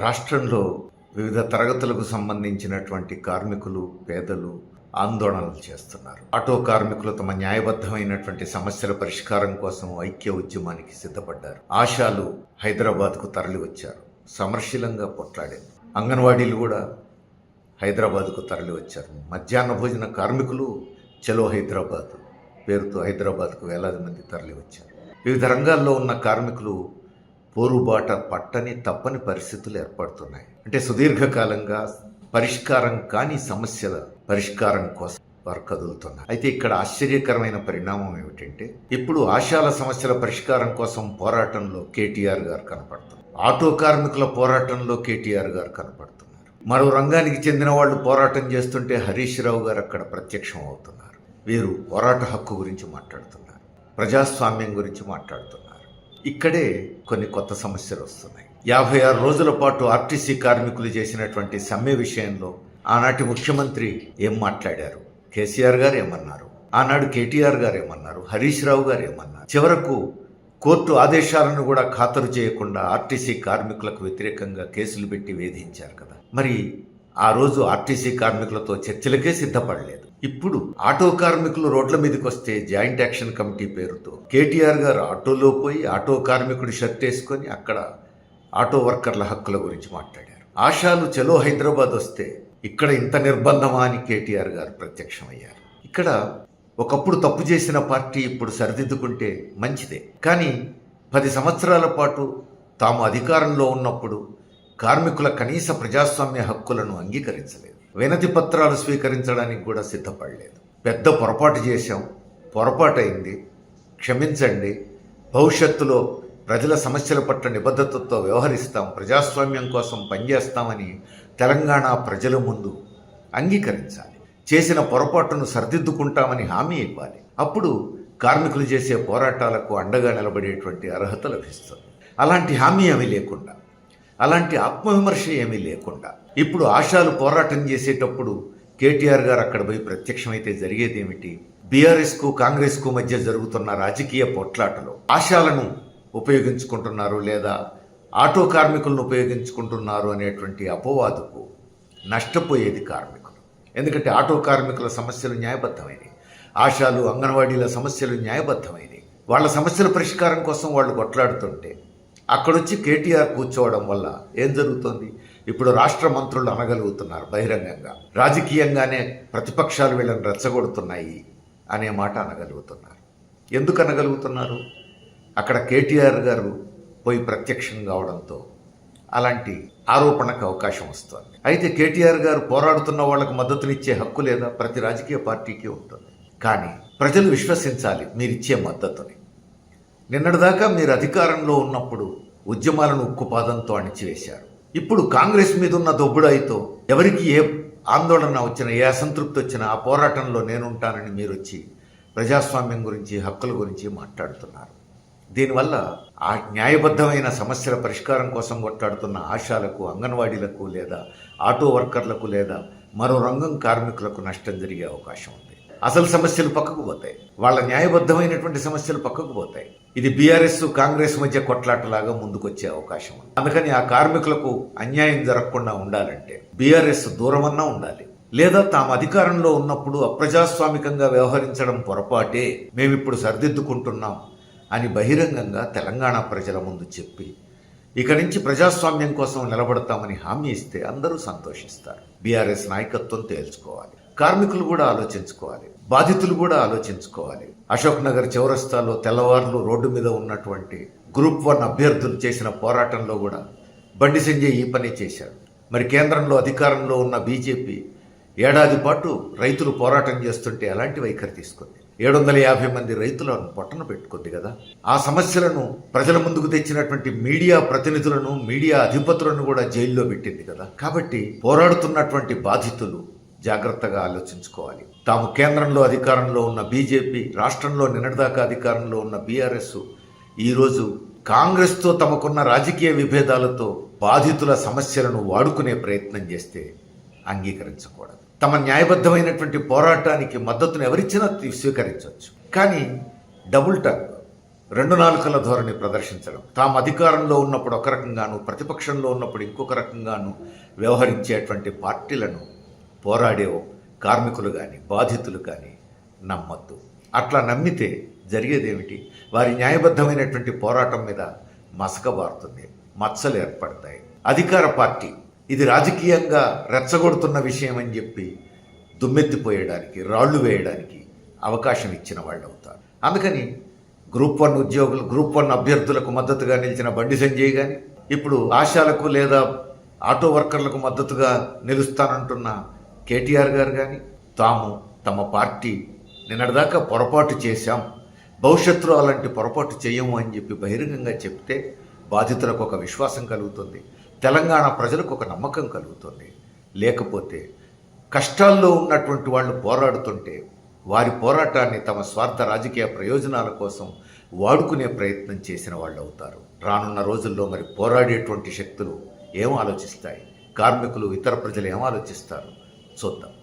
రాష్ట్రంలో వివిధ తరగతులకు సంబంధించినటువంటి కార్మికులు పేదలు ఆందోళనలు చేస్తున్నారు. ఆటో కార్మికులు తమ న్యాయబద్ధమైనటువంటి సమస్యల పరిష్కారం కోసం ఐక్య ఉద్యమానికి సిద్ధపడ్డారు. ఆశాలు హైదరాబాద్కు తరలి వచ్చారు సమర్శీలంగా పొట్లాడారు. అంగన్వాడీలు కూడా హైదరాబాద్కు తరలి వచ్చారు మధ్యాహ్న భోజన కార్మికులు చలో హైదరాబాద్ పేరుతో హైదరాబాద్కు వేలాది మంది తరలి వచ్చారు వివిధ రంగాల్లో ఉన్న కార్మికులు పోరుబాట పట్టని తప్పని పరిస్థితులు ఏర్పడుతున్నాయి. అంటే సుదీర్ఘకాలంగా పరిష్కారం కాని సమస్యల పరిష్కారం కోసం వారు కదులుతున్నారు. అయితే ఇక్కడ ఆశ్చర్యకరమైన పరిణామం ఏమిటంటే ఇప్పుడు ఆశాల సమస్యల పరిష్కారం కోసం పోరాటంలో కేటీఆర్ గారు కనపడుతున్నారు. ఆటో కార్మికుల పోరాటంలో కేటీఆర్ గారు కనపడుతున్నారు. మరో రంగానికి చెందిన వాళ్ళు పోరాటం చేస్తుంటే హరీష్ రావు గారు అక్కడ ప్రత్యక్షం అవుతున్నారు. వీరు పోరాట హక్కు గురించి మాట్లాడుతున్నారు. ప్రజాస్వామ్యం గురించి మాట్లాడుతున్నారు. ఇక్కడే కొన్ని కొత్త సమస్యలు వస్తున్నాయి. యాభై ఆరు రోజుల పాటు ఆర్టీసీ కార్మికులు చేసినటువంటి సమ్మె విషయంలో ఆనాటి ముఖ్యమంత్రి ఏం మాట్లాడారు? కేసీఆర్ గారు ఏమన్నారు? ఆనాడు కేటీఆర్ గారు ఏమన్నారు? హరీష్ రావు గారు ఏమన్నారు? చివరకు కోర్టు ఆదేశాలను కూడా ఖాతరు చేయకుండా ఆర్టీసీ కార్మికులకు వ్యతిరేకంగా కేసులు పెట్టి వేధించారు కదా. మరి ఆ రోజు ఆర్టీసీ కార్మికులతో చర్చలకే సిద్ధపడలేదు. ఇప్పుడు ఆటో కార్మికులు రోడ్ల మీదకి వస్తే జాయింట్ యాక్షన్ కమిటీ పేరుతో కేటీఆర్ గారు ఆటోలో పోయి ఆటో కార్మికుడు షర్ట్ వేసుకొని అక్కడ ఆటో వర్కర్ల హక్కుల గురించి మాట్లాడారు. ఆశాలు చలో హైదరాబాద్ వస్తే ఇక్కడ ఇంత నిర్బంధమా అని కేటీఆర్ గారు ప్రత్యక్షమయ్యారు. ఇక్కడ ఒకప్పుడు తప్పు చేసిన పార్టీ ఇప్పుడు సరిదిద్దుకుంటే మంచిదే. కానీ పది సంవత్సరాల పాటు తాము అధికారంలో ఉన్నప్పుడు కార్మికుల కనీస ప్రజాస్వామ్య హక్కులను అంగీకరించలేదు. వినతి పత్రాలు స్వీకరించడానికి కూడా సిద్ధపడలేదు. పెద్ద పొరపాటు చేశాం. పొరపాటైంది. క్షమించండి. భవిష్యత్తులో ప్రజల సమస్యల పట్ల నిబద్ధతతో వ్యవహరిస్తాం. ప్రజాస్వామ్యం కోసం పనిచేస్తామని తెలంగాణ ప్రజల ముందు అంగీకరించాలి. చేసిన పొరపాటును సరిదిద్దుకుంటామని హామీ ఇవ్వాలి. అప్పుడు కార్మికులు చేసే పోరాటాలకు అండగా నిలబడేటువంటి అర్హత లభిస్తుంది. అలాంటి హామీ ఏమీ లేకుండా అలాంటి ఆత్మవిమర్శ ఏమీ లేకుండా. ఇప్పుడు ఆశాలు పోరాటం చేసేటప్పుడు కేటీఆర్ గారు అక్కడ పోయి ప్రత్యక్షమైతే జరిగేది ఏమిటి బీఆర్ఎస్కు కాంగ్రెస్కు మధ్య జరుగుతున్న రాజకీయ పోట్లాటలో ఆశాలను ఉపయోగించుకుంటున్నారు లేదా ఆటో కార్మికులను ఉపయోగించుకుంటున్నారు అనేటువంటి అపవాదుకు నష్టపోయేది కార్మికులు. ఎందుకంటే ఆటో కార్మికుల సమస్యలు న్యాయబద్ధమైనవి. ఆశాలు అంగన్వాడీల సమస్యలు న్యాయబద్ధమైనవి. వాళ్ళ సమస్యల పరిష్కారం కోసం వాళ్ళు కొట్లాడుతుంటే అక్కడొచ్చి కేటీఆర్ కూర్చోవడం వల్ల ఏం జరుగుతోంది? ఇప్పుడు రాష్ట్ర మంత్రులు అనగలుగుతున్నారు బహిరంగంగా. రాజకీయంగానే ప్రతిపక్షాలు వీళ్ళని రెచ్చగొడుతున్నాయి అనే మాట అనగలుగుతున్నారు. ఎందుకు అనగలుగుతున్నారు? అక్కడ కేటీఆర్ గారు పోయి ప్రత్యక్షం కావడంతో అలాంటి ఆరోపణకు అవకాశం వస్తుంది. అయితే కేటీఆర్ గారు పోరాడుతున్న వాళ్ళకు మద్దతునిచ్చే హక్కు లేదా ప్రతి రాజకీయ పార్టీకి ఉంటుంది. కానీ ప్రజలు విశ్వసించాలి మీరిచ్చే మద్దతుని. నిన్నటిదాకా మీరు అధికారంలో ఉన్నప్పుడు ఉద్యమాలను ఉక్కుపాదంతో అణిచివేశారు. ఇప్పుడు కాంగ్రెస్ మీదున్న దొబ్బుడాయితో ఎవరికి ఏ ఆందోళన వచ్చినా ఏ అసంతృప్తి వచ్చినా ఆ పోరాటంలో నేనుంటానని మీరు వచ్చి ప్రజాస్వామ్యం గురించి హక్కుల గురించి మాట్లాడుతున్నారు. దీనివల్ల ఆ న్యాయబద్ధమైన సమస్యల పరిష్కారం కోసం కొట్లాడుతున్న ఆశాలకు అంగన్వాడీలకు లేదా ఆటో వర్కర్లకు లేదా మరో రంగం కార్మికులకు నష్టం జరిగే అవకాశం ఉంది. అసలు సమస్యలు పక్కకు పోతాయి. వాళ్ళ న్యాయబద్ధమైనటువంటి సమస్యలు పక్కకు పోతాయి. ఇది బీఆర్ఎస్ కాంగ్రెస్ మధ్య కొట్లాటలాగా ముందుకొచ్చే అవకాశం ఉంది. అందుకని ఆ కార్మికులకు అన్యాయం జరగకుండా ఉండాలంటే బీఆర్ఎస్ దూరమన్నా ఉండాలి. లేదా తాము అధికారంలో ఉన్నప్పుడు అప్రజాస్వామికంగా వ్యవహరించడం పొరపాటే మేమిప్పుడు సరిదిద్దుకుంటున్నాం అని బహిరంగంగా తెలంగాణ ప్రజల ముందు చెప్పి ఇక నుంచి ప్రజాస్వామ్యం కోసం నిలబడతామని హామీ ఇస్తే అందరూ సంతోషిస్తారు. బీఆర్ఎస్ నాయకత్వం తేల్చుకోవాలి. కార్మికులు కూడా ఆలోచించుకోవాలి బాధితులు కూడా ఆలోచించుకోవాలి. అశోక్ నగర్ చౌరస్తాలో తెల్లవారులు రోడ్డు మీద ఉన్నటువంటి గ్రూప్ వన్ అభ్యర్థులు చేసిన పోరాటంలో కూడా బండి సంజయ్ ఈ పని చేశారు మరి కేంద్రంలో అధికారంలో ఉన్న బీజేపీ ఏడాది పాటు రైతులు పోరాటం చేస్తుంటే ఎలాంటి వైఖరి తీసుకుంది? ఏడు వందల యాభై మంది రైతులను పొట్టన పెట్టుకుంది కదా. ఆ సమస్యలను ప్రజల ముందుకు తెచ్చినటువంటి మీడియా ప్రతినిధులను మీడియా అధిపతులను కూడా జైల్లో పెట్టింది కదా. కాబట్టి పోరాడుతున్నటువంటి బాధితులు జాగ్రత్తగా ఆలోచించుకోవాలి. తాము కేంద్రంలో అధికారంలో ఉన్న బీజేపీ రాష్ట్రంలో నిన్నటిదాకా అధికారంలో ఉన్న బీఆర్ఎస్ ఈరోజు కాంగ్రెస్తో తమకున్న రాజకీయ విభేదాలతో బాధితుల సమస్యలను వాడుకునే ప్రయత్నం చేస్తే అంగీకరించకూడదు. తమ న్యాయబద్ధమైనటువంటి పోరాటానికి మద్దతును ఎవరిచ్చినా తీ- స్వీకరించవచ్చు. కానీ డబుల్ టక్ రెండు నాలుకల ధోరణి ప్రదర్శించడం తాము అధికారంలో ఉన్నప్పుడు ఒక రకంగాను ప్రతిపక్షంలో ఉన్నప్పుడు ఇంకొక రకంగాను వ్యవహరించేటువంటి పార్టీలను పోరాడే కార్మికులు కానీ బాధితులు కానీ నమ్మద్దు. అట్లా నమ్మితే జరిగేదేమిటి? వారి న్యాయబద్ధమైనటువంటి పోరాటం మీద మసకబారుతుంది మచ్చలు ఏర్పడతాయి. అధికార పార్టీ ఇది రాజకీయంగా రెచ్చగొడుతున్న విషయం అని చెప్పి దుమ్మెత్తిపోయడానికి రాళ్ళు వేయడానికి అవకాశం ఇచ్చిన వాళ్ళు అవుతారు అందుకని గ్రూప్ వన్ ఉద్యోగులు గ్రూప్ వన్ అభ్యర్థులకు మద్దతుగా నిలిచిన బండి సంజయ్ కానీ ఇప్పుడు ఆశాలకు లేదా ఆటో వర్కర్లకు మద్దతుగా నిలుస్తానంటున్న కేటీఆర్ గారు కానీ తాము తమ పార్టీ నిన్నటిదాకా పొరపాటు చేశాం. భవిష్యత్తులో అలాంటి పొరపాటు చేయము అని చెప్పి బహిరంగంగా చెప్తే బాధితులకు ఒక విశ్వాసం కలుగుతుంది. తెలంగాణ ప్రజలకు ఒక నమ్మకం కలుగుతుంది. లేకపోతే కష్టాల్లో ఉన్నటువంటి వాళ్ళు పోరాడుతుంటే వారి పోరాటాన్ని తమ స్వార్థ రాజకీయ ప్రయోజనాల కోసం వాడుకునే ప్రయత్నం చేసిన వాళ్ళు అవుతారు. రానున్న రోజుల్లో మరి పోరాడేటువంటి శక్తులు ఏం ఆలోచిస్తాయి? కార్మికులు ఇతర ప్రజలు ఏం ఆలోచిస్తారు? చూద్దాం